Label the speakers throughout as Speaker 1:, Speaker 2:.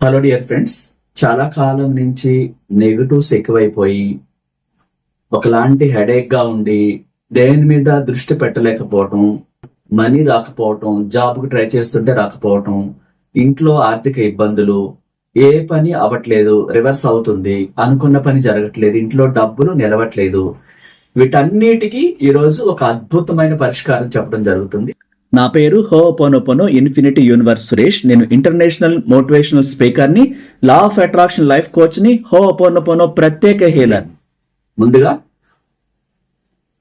Speaker 1: Hello dear friends చాలా కాలం నుంచి negatives ఎక్కువైపోయి ఒకలాంటి హెడేక్గా ఉండి దేని మీద దృష్టి పెట్టలేకపోవటం మనీ రాకపోవటం జాబ్కి ట్రై చేస్తుంటే రాకపోవటం ఇంట్లో ఆర్థిక ఇబ్బందులు ఏ పని అవ్వట్లేదు రివర్స్ అవుతుంది అనుకున్న పని జరగట్లేదు ఇంట్లో డబ్బులు నిలవట్లేదు. వీటన్నిటికీ ఈరోజు ఒక అద్భుతమైన పరిష్కారం చెప్పడం జరుగుతుంది. నా పేరు హో పోనోపోనో ఇన్ఫినిటీ యూనివర్స్ సురేష్. నేను ఇంటర్నేషనల్ మోటివేషనల్ స్పీకర్ని లా ఆఫ్ అట్రాక్షన్ లైఫ్ కోచ్ని హో పోనోపోనో ప్రత్యేక హీలర్. ముందుగా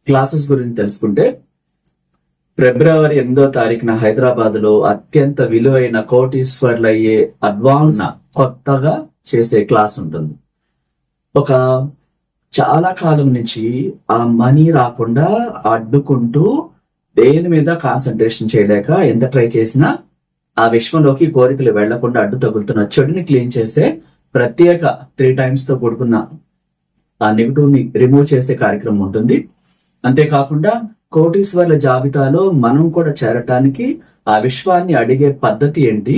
Speaker 1: క్లాసెస్ గురించి తెలుసుకుంటే ఫిబ్రవరి ఎనిమిదో తారీఖున హైదరాబాద్లో అత్యంత విలువైన కోటీశ్వర్లు అయ్యే అడ్వాన్స్ కొత్తగా చేసే క్లాస్ ఉంటుంది. ఒక చాలా కాలం నుంచి ఆ మనీ రాకుండా అడ్డుకుంటూ దేని మీద కాన్సన్ట్రేషన్ చేయలేక ఎంత ట్రై చేసినా ఆ విశ్వంలోకి కోరికలు వెళ్ళకుండా అడ్డు తగులుతున్న చెడుని క్లీన్ చేసే ప్రత్యేక త్రీ టైమ్స్తో కూడుకున్న ఆ నెగిటివ్ని రిమూవ్ చేసే కార్యక్రమం ఉంటుంది. అంతేకాకుండా కోటీశ్వర్ల జాబితాలో మనం కూడా చేరటానికి ఆ విశ్వాన్ని అడిగే పద్ధతి ఏంటి?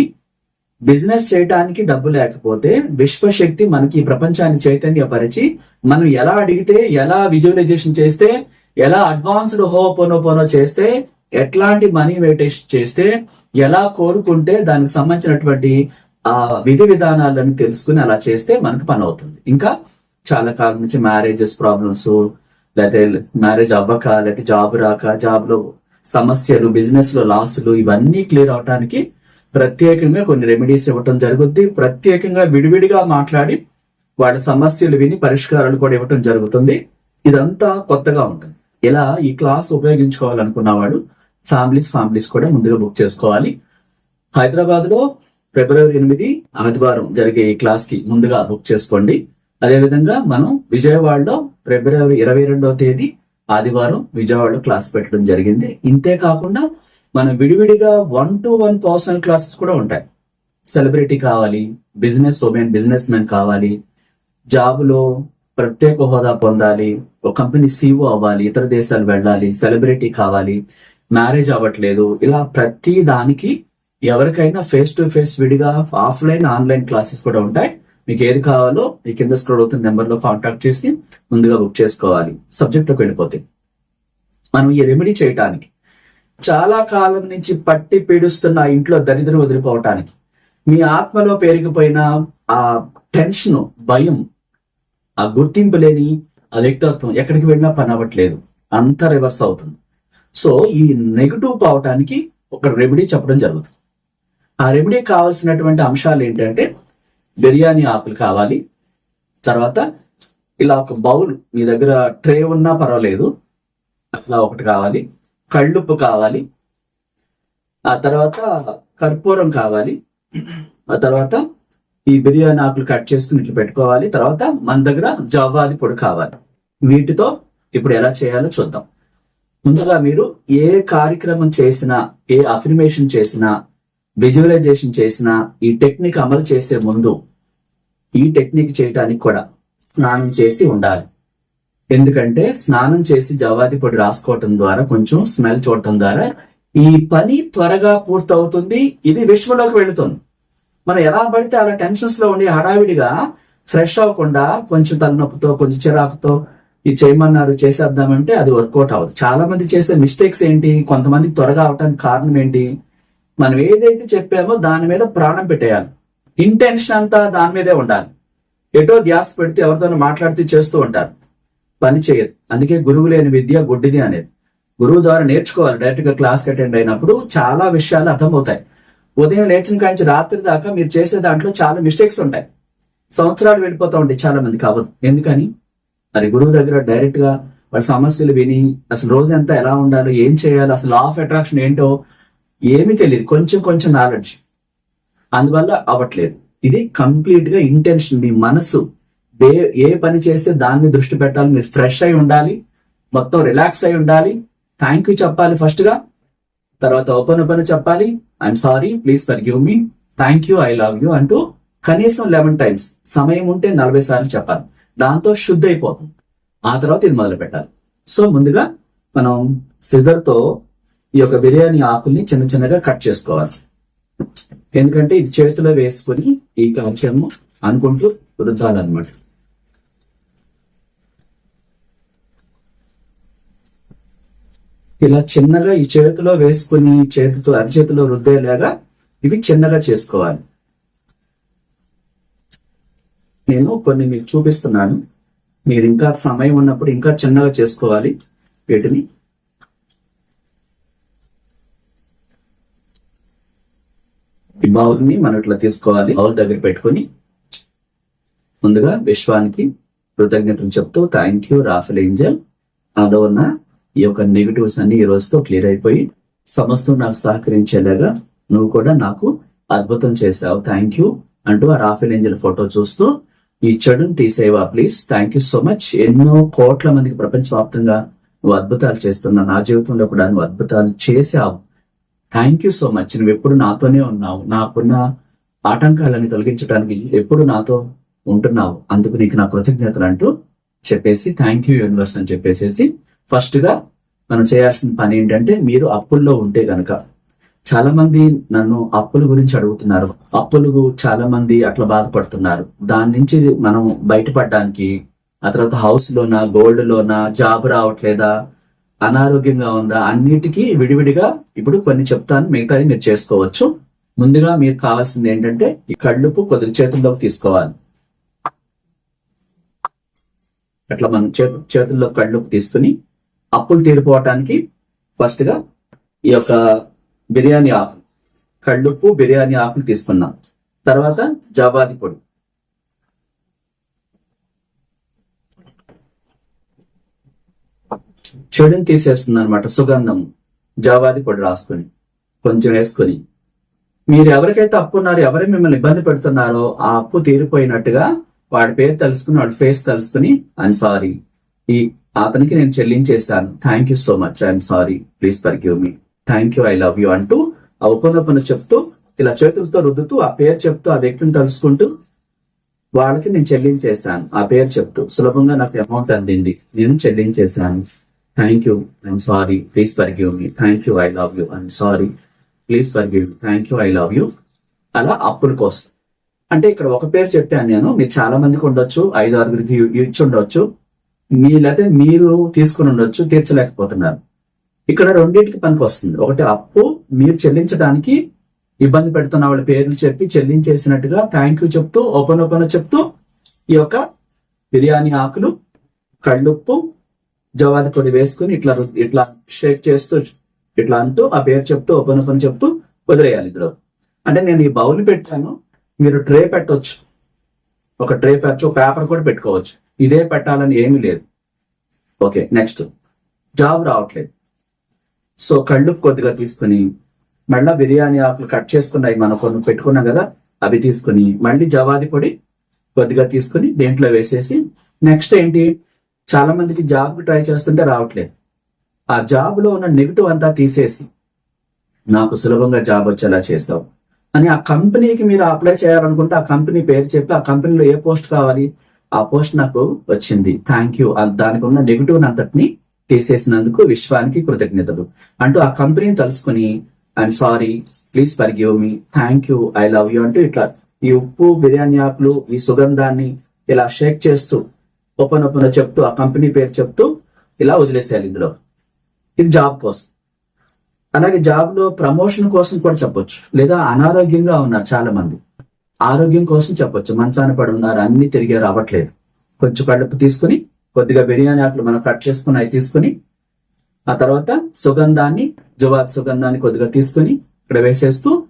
Speaker 1: బిజినెస్ చేయటానికి డబ్బు లేకపోతే విశ్వశక్తి మనకి ఈ ప్రపంచాన్ని చైతన్యపరిచి మనం ఎలా అడిగితే ఎలా విజువలైజేషన్ చేస్తే ఎలా అడ్వాన్స్డ్ హో పొనో చేస్తే ఎట్లాంటి మనీ మెడిటేషన్ చేస్తే ఎలా కోరుకుంటే దానికి సంబంధించినటువంటి ఆ విధి విధానాలను తెలుసుకుని అలా చేస్తే మనకు పని అవుతుంది. ఇంకా చాలా కాలం నుంచి మ్యారేజెస్ ప్రాబ్లమ్స్ లేకపోతే మ్యారేజ్ అవ్వక లేకపోతే జాబ్ రాక జాబ్లో సమస్యలు బిజినెస్లో లాసులు ఇవన్నీ క్లియర్ అవటానికి ప్రత్యేకంగా కొన్ని రెమెడీస్ ఇవ్వటం జరుగుద్ది. ప్రత్యేకంగా విడివిడిగా మాట్లాడి వాటి సమస్యలు విని పరిష్కారాలు కూడా ఇవ్వటం జరుగుతుంది. ఇదంతా కొత్తగా ఉంటుంది. ఎలా ఈ క్లాస్ ఉపయోగించుకోవాలనుకున్న వాడు ఫ్యామిలీస్ ఫ్యామిలీస్ కూడా ముందుగా బుక్ చేసుకోవాలి. హైదరాబాద్లో ఫిబ్రవరి ఎనిమిది ఆదివారం జరిగే ఈ క్లాస్కి ముందుగా బుక్ చేసుకోండి. అదేవిధంగా మనం విజయవాడలో ఫిబ్రవరి ఇరవై రెండవ తేదీ ఆదివారం విజయవాడలో క్లాస్ పెట్టడం జరిగింది. ఇంతే కాకుండా మనం విడివిడిగా one to one personal classes కూడా ఉంటాయి. సెలబ్రిటీ కావాలి బిజినెస్ ఉమెన్ బిజినెస్ మెన్ కావాలి జాబులో ప్రత్యేక హోదా పొందాలి ఒక కంపెనీ సీఓ అవ్వాలి ఇతర దేశాలు వెళ్ళాలి సెలబ్రిటీ కావాలి మ్యారేజ్ అవ్వట్లేదు ఇలా ప్రతి దానికి ఎవరికైనా ఫేస్ టు ఫేస్ విడిగా ఆఫ్లైన్ ఆన్లైన్ క్లాసెస్ కూడా ఉంటాయి. మీకు ఏది కావాలో మీ కింద స్క్రోల్ అవుతున్న నెంబర్లో కాంటాక్ట్ చేసి ముందుగా బుక్ చేసుకోవాలి. సబ్జెక్ట్లోకి వెళ్ళిపోతే మనం ఈ రెమెడీ చేయటానికి చాలా కాలం నుంచి పట్టి పీడిస్తున్న ఇంట్లో దరిద్రం వదిలిపోవటానికి మీ ఆత్మలో పేరుకుపోయిన ఆ టెన్షన్ భయం ఆ గుర్తింపు లేని ఆ వ్యక్తిత్వం ఎక్కడికి వెళ్ళినా పని అవ్వట్లేదు. అంతా రివర్స్ అవుతుంది. సో ఈ నెగిటివ్ పోవటానికి ఒక రెమెడీ చెప్పడం జరుగుతుంది. ఆ రెమెడీ కావాల్సినటువంటి అంశాలు ఏంటంటే బిర్యానీ ఆకులు కావాలి. తర్వాత ఇలా ఒక బౌల్ మీ దగ్గర ట్రే ఉన్నా పర్వాలేదు. అట్లా ఒకటి కావాలి. కళ్ళుప్పు కావాలి. ఆ తర్వాత కర్పూరం కావాలి. ఆ తర్వాత ఈ బిర్యానీ ఆకులు కట్ చేసుకుని ఇట్లా పెట్టుకోవాలి. తర్వాత మన దగ్గర జవ్వాది పొడి కావాలి. వీటితో ఇప్పుడు ఎలా చేయాలో చూద్దాం. ముందుగా మీరు ఏ కార్యక్రమం చేసినా ఏ అఫర్మేషన్ చేసినా విజువలైజేషన్ చేసినా ఈ టెక్నిక్ అమలు చేసే ముందు ఈ టెక్నిక్ చేయటానికి కూడా స్నానం చేసి ఉండాలి. ఎందుకంటే స్నానం చేసి జవాది పొడి రాసుకోవటం ద్వారా కొంచెం స్మెల్ చూడటం ద్వారా ఈ పని త్వరగా పూర్తవుతుంది. ఇది విశ్వంలోకి వెళుతుంది. మనం ఎలా పడితే అలా టెన్షన్స్లో ఉండి హడావిడిగా ఫ్రెష్ అవ్వకుండా కొంచెం తలనొప్పితో కొంచెం చిరాకుతో ఇది చేయమన్నారు చేసేద్దామంటే అది వర్కౌట్ అవ్వదు. చాలా మంది చేసే మిస్టేక్స్ ఏంటి? కొంతమంది త్వరగా అవటానికి కారణం ఏంటి? మనం ఏదైతే చెప్పామో దాని మీద ప్రాణం పెట్టేయాలి. ఇంటెన్షన్ అంతా దాని మీదే ఉండాలి. ఎటో ధ్యాస పెడితే ఎవరితోనో మాట్లాడితే చేస్తూ ఉంటారు. పని చేయదు. అందుకే గురువు లేని విద్య గుడ్డిది అనేది. గురువు ద్వారా నేర్చుకోవాలి. డైరెక్ట్గా క్లాస్ అటెండ్ అయినప్పుడు చాలా విషయాలు అర్థమవుతాయి. ఉదయం లేచిన కాంచి రాత్రి దాకా మీరు చేసే దాంట్లో చాలా మిస్టేక్స్ ఉంటాయి. సంవత్సరాలు వెళ్ళిపోతా ఉంటాయి చాలా మందికి అవ్వదు ఎందుకని? మరి గురువు దగ్గర డైరెక్ట్గా వాళ్ళ సమస్యలు విని అసలు రోజు ఎంత ఎలా ఉండాలో ఏం చేయాలో అసలు ఆఫ్ అట్రాక్షన్ ఏంటో ఏమీ తెలియదు. కొంచెం కొంచెం నాలెడ్జ్ అందువల్ల అవ్వట్లేదు. ఇది కంప్లీట్గా ఇంటెన్షన్ మీ మనసు దే ఏ పని చేస్తే దాన్ని దృష్టి పెట్టాలి. మీరు ఫ్రెష్ అయి ఉండాలి. మొత్తం రిలాక్స్ అయి ఉండాలి. థ్యాంక్ యూ చెప్పాలి ఫస్ట్గా. తర్వాత ఓపెన్ ఓపెన్ చెప్పాలి. I'm sorry please forgive me thank you I love you అంటూ కనీసం లెవెన్ టైమ్స్ సమయం ఉంటే నలభై సార్లు చెప్పాలి. దాంతో శుద్ధి అయిపోతుంది. ఆ తర్వాత ఇది మొదలు పెట్టాలి. సో ముందుగా మనం సిజర్తో ఈ యొక్క బిర్యానీ ఆకుల్ని చిన్న చిన్నగా కట్ చేసుకోవాలి. ఎందుకంటే ఇది చేతిలో వేసుకుని ఈ కాల్షియం అనుకుంటూ రుద్దాలన్నమాట. ఇలా చిన్నగా ఈ చేతిలో వేసుకుని చేతితో అరిచేతిలో రుద్దేలాగా ఇవి చిన్నగా చేసుకోవాలి. నేను కొన్ని మీకు చూపిస్తున్నాను. మీరు ఇంకా సమయం ఉన్నప్పుడు ఇంకా చిన్నగా చేసుకోవాలి వీటిని. ఈ బౌల్ని మనం ఇట్లా తీసుకోవాలి. బౌల్ దగ్గర పెట్టుకొని ముందుగా విశ్వానికి కృతజ్ఞతలు చెప్తూ థ్యాంక్ యూ రాఫెల్ ఏంజల్. నాలో ఉన్న ఈ యొక్క నెగిటివ్స్ అన్ని ఈ రోజుతో క్లియర్ అయిపోయి సమస్తం నాకు సహకరించేలాగా నువ్వు కూడా నాకు అద్భుతం చేశావు థ్యాంక్ యూ అంటూ ఆ రాఫెల్ ఏంజల్ ఫోటో చూస్తూ ఈ చెడును తీసేవా please thank you so much ఎన్నో కోట్ల మందికి ప్రపంచవ్యాప్తంగా నువ్వు అద్భుతాలు చేస్తున్నావు. నా జీవితంలో కూడా నువ్వు అద్భుతాలు చేశావు. థ్యాంక్ యూ సో మచ్ నువ్వు ఎప్పుడు నాతోనే ఉన్నావు. నాకున్న ఆటంకాలని తొలగించడానికి ఎప్పుడు నాతో ఉంటున్నావు. అందుకు నీకు నా కృతజ్ఞతలు అంటూ చెప్పేసి థ్యాంక్ యూ యూనివర్స్ అని చెప్పేసేసి ఫస్ట్గా మనం చేయాల్సిన పని ఏంటంటే మీరు అప్పుల్లో ఉంటే గనక చాలా మంది నన్ను అప్పుల గురించి అడుగుతున్నారు. అప్పులు చాలా మంది అట్లా బాధపడుతున్నారు. దాని నుంచి మనం బయటపడడానికి ఆ తర్వాత హౌస్ లోనా గోల్డ్ లోనా జాబ్ రావట్లేదా అనారోగ్యంగా ఉందా అన్నిటికీ విడివిడిగా ఇప్పుడు కొన్ని చెప్తాను. మిగతాది మీరు చేసుకోవచ్చు. ముందుగా మీరు కావాల్సింది ఏంటంటే ఈ కళ్ళుపు కొద్దిగా చేతుల్లోకి తీసుకోవాలి. అట్లా మనం చేతుల్లో కళ్ళుపు తీసుకుని అప్పులు తీరిపోవటానికి ఫస్ట్గా ఈ యొక్క బిర్యానీ ఆకు కళ్ళుప్పు బిర్యానీ ఆకులు తీసుకున్నాం. తర్వాత జాబాది పొడి. చెడుని తీసేస్తుంది అనమాట సుగంధం జవాది పొడి రాసుకొని కొంచెం వేసుకొని. మీరు ఎవరికైతే అప్పు ఉన్నారో ఎవరు మిమ్మల్ని ఇబ్బంది పెడుతున్నారో ఆ అప్పు తీరిపోయినట్టుగా వాడి పేరు తెలుసుకుని వాడి ఫేస్ తెలుసుకుని ఐఎమ్ సారీ ఈ అతనికి నేను చెల్లించేశాను. Thank you so much I'm sorry please forgive me thank you I love you అంటూ ఆ ఉపనపన చెప్తూ ఇలా చేతులతో రుద్దుతూ ఆ పేరు చెప్తూ ఆ వ్యక్తిని తలుసుకుంటూ వాళ్ళకి నేను చెల్లించేశాను. ఆ పేరు చెప్తూ. సులభంగా నాకు అమౌంట్ అందింది. నేను చెల్లించేశాను. Thank you I'm sorry please forgive me thank you I love you I'm sorry please forgive thank you I love you అలా అప్పుల కోసం. అంటే ఇక్కడ ఒక పేరు చెప్పాను నేను. మీరు చాలా మందికి ఉండొచ్చు. ఐదు ఆరుగురికి ఇచ్చి ఉండొచ్చు. మీ లేకపోతే మీరు తీసుకుని ఉండొచ్చు తీర్చలేకపోతున్నారు. ఇక్కడ రెండింటికి పనికి వస్తుంది. ఒకటి అప్పు మీరు చెల్లించడానికి ఇబ్బంది పెడుతున్న వాళ్ళ పేర్లు చెప్పి చెల్లించేసినట్టుగా థ్యాంక్ యూ చెప్తూ ఓపెన్ ఓపెన్ చెప్తూ ఈ యొక్క బిర్యానీ ఆకులు కళ్ళుప్పు జవాది పొడి వేసుకుని ఇట్లా ఇట్లా షేక్ చేస్తూ ఇట్లా అంటూ ఆ పేరు చెప్తూ ఓపెన్ ఓపెన్ చెప్తూ వదిలేయాలి ఇద్దరు. అంటే నేను ఈ బౌల్ పెట్టాను మీరు ట్రే పెట్టొచ్చు. ఒక ట్రే పెట్టచ్చు పేపర్ కూడా పెట్టుకోవచ్చు. ఇదే పెట్టాలని ఏమీ లేదు. Okay next. జాబ్ రావట్లేదు. సో కళ్ళు కొద్దిగా తీసుకుని మళ్ళా బిర్యానీ ఆకులు కట్ చేసుకున్నాయి మనం కొన్ని పెట్టుకున్నాం కదా అవి తీసుకుని మళ్ళీ జవాది పొడి కొద్దిగా తీసుకుని దేంట్లో వేసేసి నెక్స్ట్ ఏంటి? చాలా మందికి జాబ్ ట్రై చేస్తుంటే రావట్లేదు. ఆ జాబ్లో ఉన్న నెగిటివ్ అంతా తీసేసి నాకు సులభంగా జాబ్ వచ్చేలా చేసావు అని ఆ కంపెనీకి మీరు అప్లై చేయాలనుకుంటే ఆ కంపెనీ పేరు చెప్పి ఆ కంపెనీలో ఏ పోస్ట్ కావాలి? ఆ పోస్ట్ నాకు వచ్చింది. థ్యాంక్ యూ దానికి ఉన్న నెగిటివ్ అంతటిని తీసేసినందుకు విశ్వానికి కృతజ్ఞతలు. అంటూ ఆ కంపెనీని తలుసుకుని I'm sorry please forgive me thank you I love you అంటూ ఇట్లా ఈ ఉప్పు బిర్యానీ ఆకులు ఈ సుగంధాన్ని ఇలా షేక్ చేస్తూ ఓపెన్ ఓపెన్ చెప్తూ ఆ కంపెనీ పేరు చెప్తూ ఇలా వదిలేసేయాలి ఇందులో. ఇది జాబ్ కోసం. అలాగే జాబ్లో ప్రమోషన్ కోసం కూడా చెప్పొచ్చు. లేదా అనారోగ్యంగా ఉన్నారు చాలా మంది ఆరోగ్యం కోసం చెప్పొచ్చు. మంచాన పడి ఉన్నారు అన్ని తిరిగి రావట్లేదు. కొంచెం కడుపు తీసుకుని కొద్దిగా బిర్యానీ ఆకులు మనం కట్ చేసుకుని అవి తీసుకుని ఆ తర్వాత సుగంధాన్ని జువాత్ సుగంధాన్ని కొద్దిగా తీసుకుని ఇక్కడ వేసేస్తూ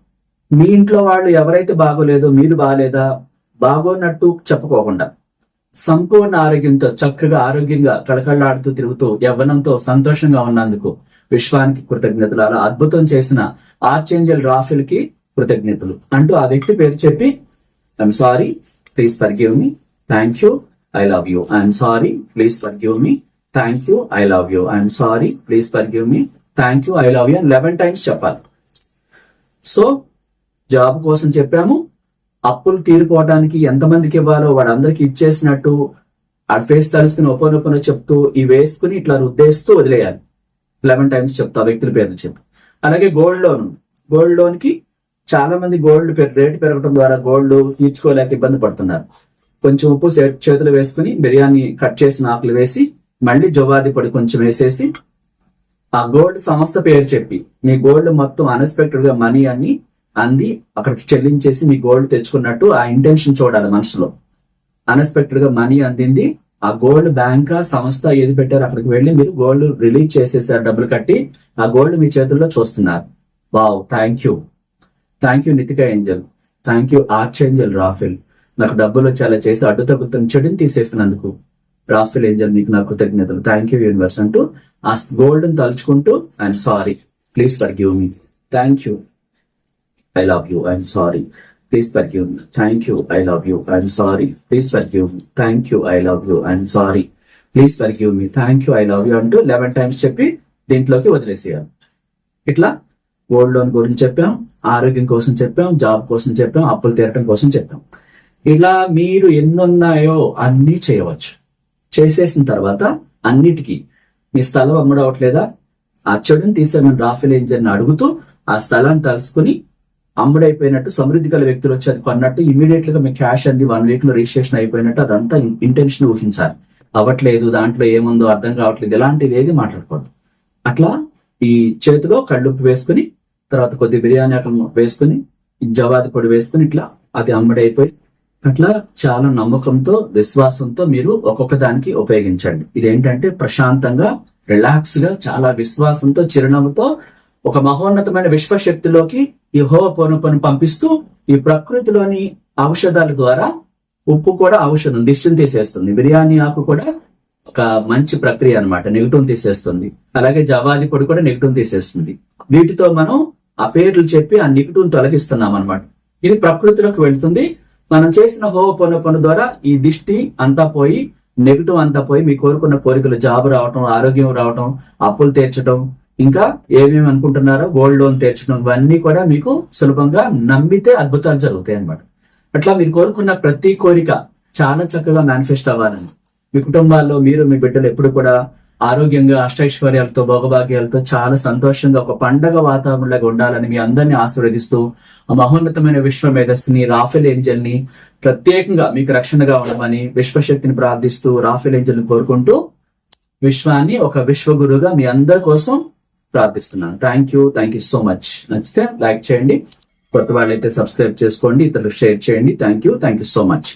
Speaker 1: మీ ఇంట్లో వాళ్ళు ఎవరైతే బాగోలేదో మీరు బాగలేదా బాగోన్నట్టు చెప్పుకోకుండా సంపూర్ణ ఆరోగ్యంతో చక్కగా ఆరోగ్యంగా కళకళలాడుతూ తిరుగుతూ యవ్వనంతో సంతోషంగా ఉన్నందుకు విశ్వానికి కృతజ్ఞతలు. అలా అద్భుతం చేసిన ఆర్చేంజల్ రాఫిల్కి కృతజ్ఞతలు అంటూ ఆ వ్యక్తి పేరు చెప్పి I'm sorry please forgive me thank you I love you I'm sorry please forgive me thank you I love you I'm sorry please forgive me thank you I love you అని లెవెన్ టైమ్స్ చెప్పాలి. So job కోసం చెప్పాము. అప్పులు తీరిపోవడానికి ఎంతమందికి ఇవ్వాలో వాడందరికి ఇచ్చేసినట్టు ఆ face తలుసుకుని ఒప్పనొప్పన చెప్తూ ఈ వేసుకుని ఇట్లా రుద్దేస్తూ వదిలేయాలి. లెవెన్ టైమ్స్ చెప్తా ఆ వ్యక్తుల పేర్లు చెప్పు. అలాగే గోల్డ్ లోన్ ఉంది. గోల్డ్ లోన్కి చాలా మంది గోల్డ్ రేటు పెరగడం ద్వారా గోల్డ్ తీర్చుకోలేక ఇబ్బంది పడుతున్నారు. కొంచెం ఉప్పు చేతులు వేసుకుని బిర్యానీ కట్ చేసిన ఆకులు వేసి మళ్ళీ జవాది పొడి కొంచెం వేసేసి ఆ గోల్డ్ సంస్థ పేరు చెప్పి మీ గోల్డ్ మొత్తం అన్ఎక్స్పెక్టెడ్గా మనీ అని అంది అక్కడికి చెల్లించేసి మీ గోల్డ్ తెచ్చుకున్నట్టు ఆ ఇంటెన్షన్ చూడాలి మనసులో. అన్ఎక్స్పెక్టెడ్గా మనీ అందింది ఆ గోల్డ్ బ్యాంక్ సంస్థ ఏది పెట్టారు అక్కడికి వెళ్ళి మీరు గోల్డ్ రిలీజ్ చేసేసారు డబ్బులు కట్టి ఆ గోల్డ్ మీ చేతుల్లో చూస్తున్నారు. Wow thank you thank you Nitika angel thank you archangel Raphael నాకు డబ్బులు వచ్చేలా చేసి అడ్డు తగ్గుతున్న చెడుని తీసేసినందుకు. రాఫెల్ ఏంజల్ మీకు నా కృతజ్ఞతలు. థ్యాంక్ యూ యూనివర్స్ అంటూ ఆ గోల్డ్ని తలుచుకుంటూ I'm sorry please forgive me thank you I love you I'm sorry please forgive me thank you I love you I'm sorry please forgive me thank you I love you I'm sorry please forgive me thank you I love you అంటూ eleven times చెప్పి దీంట్లోకి వదిలేసేయాలి. ఇట్లా? Gold loan గురించి చెప్పాం ఆరోగ్యం కోసం చెప్పాం job కోసం చెప్పాం అప్పులు తీరటం కోసం చెప్పాం. ఇలా మీరు ఎన్నున్నాయో అన్నీ చేయవచ్చు. చేసేసిన తర్వాత అన్నిటికీ మీ స్థలం అమ్ముడవట్లేదా? ఆ చెడుని తీసేమని రాఫెల్ ఏంజర్ని అడుగుతూ ఆ స్థలాన్ని తలుసుకుని అమ్ముడైపోయినట్టు సమృద్ధి గల వ్యక్తులు వచ్చి అది కొన్నట్టు ఇమీడియట్గా మీ క్యాష్ అంది వన్ వీక్లో రిజిస్ట్రేషన్ అయిపోయినట్టు అదంతా ఇంటెన్షన్ ఊహించాలి. అవ్వట్లేదు దాంట్లో ఏముందో అర్థం కావట్లేదు ఇలాంటిది ఏది మాట్లాడకూడదు. అట్లా ఈ చేతిలో కళ్ళుప్పు వేసుకుని తర్వాత కొద్ది బిర్యానీ అక్కడ వేసుకుని జవాది పొడి వేసుకుని ఇట్లా అది అమ్మడైపోయి అట్లా చాలా నమ్మకంతో విశ్వాసంతో మీరు ఒక్కొక్క దానికి ఉపయోగించండి. ఇదేంటంటే ప్రశాంతంగా రిలాక్స్గా చాలా విశ్వాసంతో చిరునవ్వుతో ఒక మహోన్నతమైన విశ్వశక్తిలోకి ఈ హోపోనపను పంపిస్తూ ఈ ప్రకృతిలోని ఔషధాల ద్వారా ఉప్పు కూడా ఔషధం దిష్టిని తీసేస్తుంది. బిర్యానీ ఆకు కూడా ఒక మంచి ప్రక్రియ అన్నమాట నెగిటివ్ తీసేస్తుంది. అలాగే జవాది పొడి కూడా నెగిటివ్ తీసేస్తుంది. వీటితో మనం ఆ పేర్లు చెప్పి ఆ నెగిటివ్ తొలగిస్తున్నాం అనమాట ఇది ప్రకృతిలోకి వెళ్తుంది. మనం చేసిన హోమ పను ద్వారా ఈ దిష్టి అంతా పోయి నెగిటివ్ అంతా పోయి మీ కోరుకున్న కోరికలు జాబ్ రావటం ఆరోగ్యం రావటం అప్పులు తీర్చడం ఇంకా ఏమేమి అనుకుంటున్నారో గోల్డ్ లోన్ తీర్చడం ఇవన్నీ కూడా మీకు సులభంగా నమ్మితే అద్భుతాలు జరుగుతాయి అనమాట అట్లా మీరు కోరుకున్న ప్రతి కోరిక చాలా చక్కగా మేనిఫెస్ట్ అవ్వాలని మీ కుటుంబాల్లో మీరు మీ బిడ్డలు ఎప్పుడు కూడా ఆరోగ్యంగా అష్టైశ్వర్యాలతో భోగభాగ్యాలతో చాలా సంతోషంగా ఒక పండగ వాతావరణంలో ఉండాలని మీ అందరినీ ఆశీర్వదిస్తూ ఆ మహోన్నతమైన విశ్వ మేధస్సుని రాఫెల్ ఏంజల్ని ప్రత్యేకంగా మీకు రక్షణగా ఉండమని విశ్వశక్తిని ప్రార్థిస్తూ రాఫెల్ ఏంజల్ని కోరుకుంటూ విశ్వాన్ని ఒక విశ్వగురుగా మీ అందరి కోసం ప్రార్థిస్తున్నాను. Thank you thank you so much నచ్చితే లైక్ చేయండి. కొత్త వాళ్ళైతే సబ్స్క్రైబ్ చేసుకోండి. ఇతరులకు షేర్ చేయండి. Thank you thank you so much